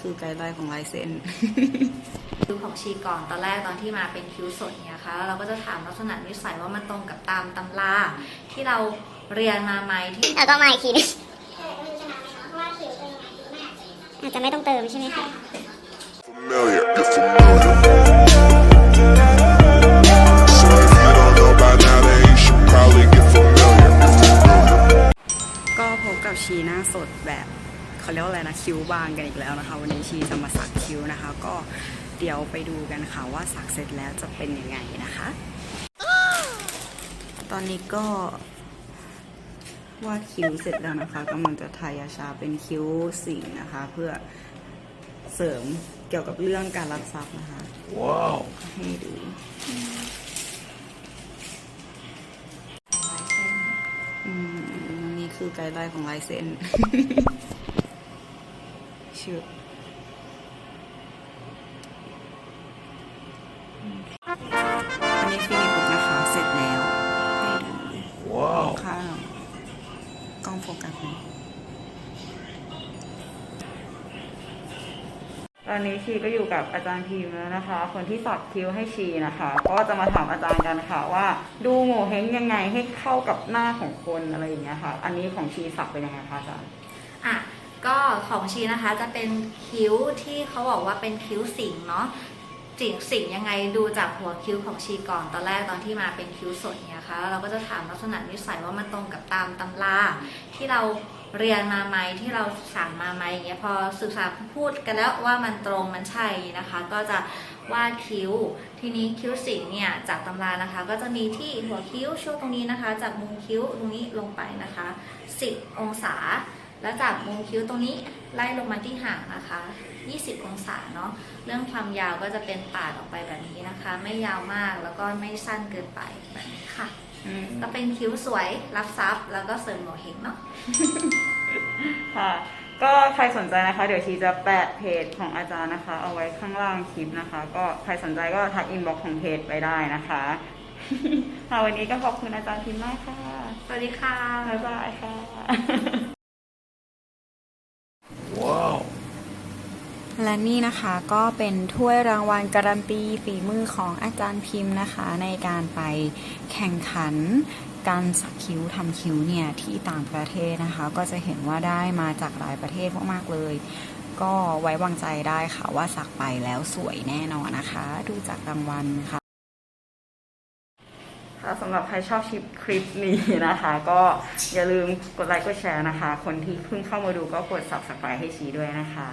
คือไกด์ไลน์ของลายเส้นคิ้วของชีก่อนตอนแรกตอนที่มาเป็นคิ้วสดเนี่ยค่ะแล้วเราก็จะถามลักษณะนิสัยว่ามันตรงกับตามตำราที่เราเรียนมาไหมที่แล้วก็มาอีกทีหนึงอาจจะไม่ต้องเติมใช่ไหมคะ familiar, you're familiar. So if you don't know by now, then you should probably get familiar. You're familiar. ก็พบกับชีหน้าสดแบบ เขาเรียกว่าอะไรนะคิ้วบางกันอีกแล้วนะคะ วันนี้ชีจะมาสักคิ้วนะคะ ก็เดี๋ยวไปดูกันค่ะว่าสักเสร็จแล้วจะเป็นยังไงนะคะ ตอนนี้ก็วาดคิ้วเสร็จแล้วนะคะกำลังจะทายาชาเป็นคิ้วสิงนะคะ เพื่อเสริมเกี่ยวกับเรื่องการรับทรัพย์นะคะ ว้าวให้ดูอืมนี่คือไกด์ไลน์ของลายเส้น ชื่ออันนี้ฟินิชบุ๊กนะคะเสร็จแล้วให้ดูว้าวข้างกล้องโฟกัสไหมตอนนี้ชีก็อยู่กับอาจารย์พิมพ์แล้วนะคะ คนที่สักคิ้วให้ชีนะคะ ก็จะมาถามอาจารย์กันค่ะว่า ดูโง่เฮงยังไงให้เข้ากับหน้าของคนอะไรอย่างเงี้ยค่ะ อันนี้ของชีสักเป็นยังไงคะอาจารย์อะ ก็ของชีนะคะจะเป็นคิ้วที่เขาบอกว่าเป็นคิ้วสิงเนาะสิงสิงยังไงดูจากหัวคิ้วของชีก่อนตอนแรกตอนที่มาเป็นคิ้วสดเนี่ยค่ะเราก็จะถามลักษณะนิสัยว่ามันตรงกับตามตำราที่เราเรียนมาไหมที่เราสั่งมาไหมอย่างเงี้ยพอศึกษาพูดกันแล้วว่ามันตรงมันใช่นะคะ ก็จะวาดคิ้ว ทีนี้คิ้วสิงเนี่ยจากตำรานะคะ ก็จะมีที่หัวคิ้วช่วงตรงนี้นะคะ จากมุมคิ้วตรงนี้ลงไปนะคะ 10 องศา แล้วจากมุมคิ้วตรงนี้ไล่ลงมาที่หางนะคะ 20 องศาเนาะ เรื่องความยาวก็จะเป็นปาดออกไปแบบนี้นะคะ ไม่ยาวมากแล้วก็ไม่สั้นเกินไปแบบนี้ค่ะอืมก็เป็นคิ้วสวยรับทรัพย์แล้วก็เสริมโงเฮงเนาะ ค่ะ ก็ใครสนใจนะคะ เดี๋ยวชีจะแปะเพจของอาจารย์นะคะ เอาไว้ข้างล่างคลิปนะคะ ก็ใครสนใจก็ทักอินบ็อกของเพจไปได้นะคะค่ะวันนี้ก็ขอบคุณอาจารย์พิมพ์มากค่ะ สวัสดีค่ะ บ๊ายบายค่ะ และนี่นะคะก็เป็นถ้วยรางวัลการันตีฝีมือของอาจารย์พิมพ์นะคะ ในการไปแข่งขันการสักคิ้วทำคิ้วเนี่ยที่ต่างประเทศนะคะ ก็จะเห็นว่าได้มาจากหลายประเทศมากๆเลย ก็ไว้วางใจได้ค่ะว่าสักไปแล้วสวยแน่นอนนะคะ ดูจากรางวัลค่ะค่ะสำหรับใครชอบชิปคลิปนี้นะคะ ก็อย่าลืมกดไลค์กดแชร์นะคะ คนที่เพิ่งเข้ามาดูก็กด subscribe ให้ชีด้วยนะคะ